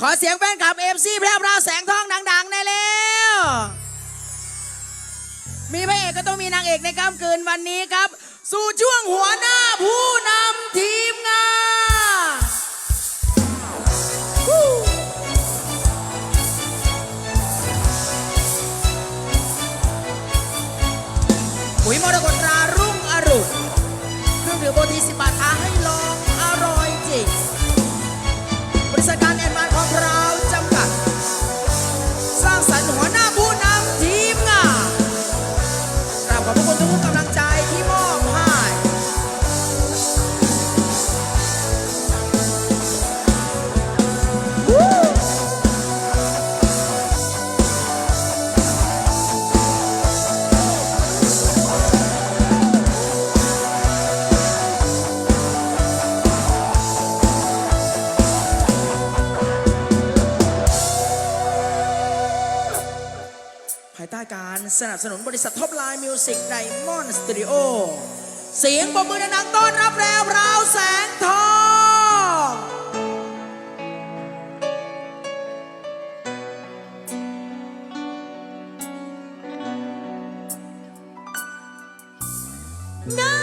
ขอเสียงแฟนคลับเอฟซีแพร่พราวแสงทองดังๆได้แล้ว มีพระเอกก็ต้องมีนางเอกในค่ำคืนวันนี้ครับ สู่ช่วงหัวหน้าผู้นำทีมงานปุ๋ยมรกตรารุ่งอรุณเครื่องดื่มโบทีสิบบาท การสนับสนุนบริษัทท็อปไลน์มิวสิกไดมอนด์สตูดิโอ เสียงปรบมือดังต้อนรับแล้วราวแสงทองน้า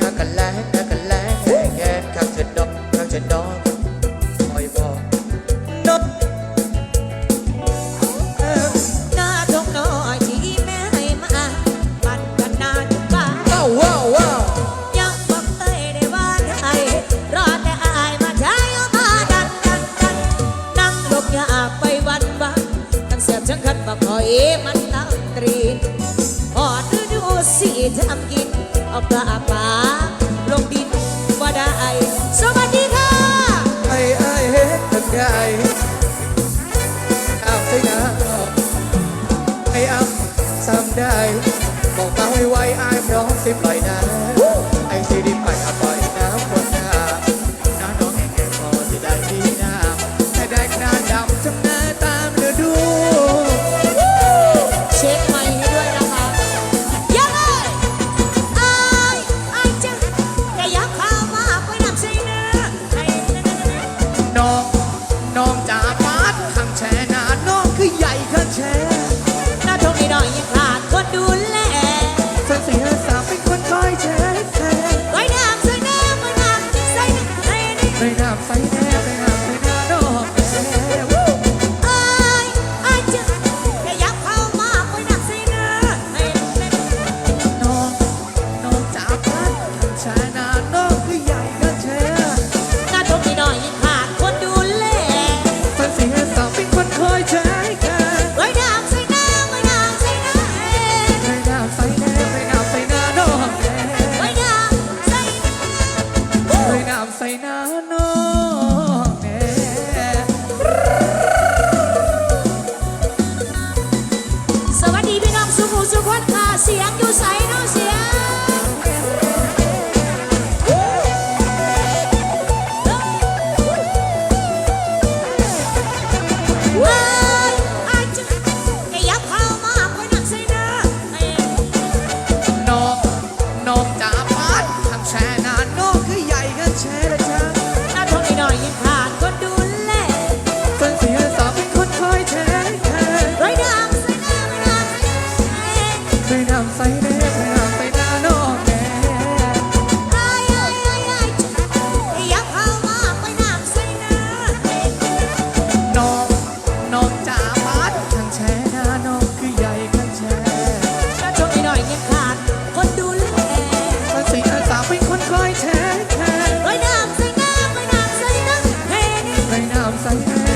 นักกันแลงนักกันแลงแห่แกนข้างเชิดดอกข้างเชิดดอกคอยบอกนกหน้าทงน้อยที่แม่ให้มามันกันนานบ้าว้าวว้าวว้าวยังบอกเคยได้ว่าได้รอแต่อายมาใช้เอามาดันดันดันนั่งลบยาไปวันวันทั้งเสียบทั้งคันมาคอยมันตั้งตรีพอดดูสิทำกิน เอาปลาปลาลงดินว่าได้ สวัสดีค่ะ ไอ้ไอ้เฮ็ดทำได้อ้าวใช่นะไอ้อ้ำซ้ำได้ บอกมาไวไวๆอ้พร้อมสิปล่อยนะ น้องจ่าดข้างแช่หนาน้องคือใหญ่ข้างแช่หน้าทงนี่หน่อยยังขาดคนดูแล สียงอยู่ใส 감사합니 다.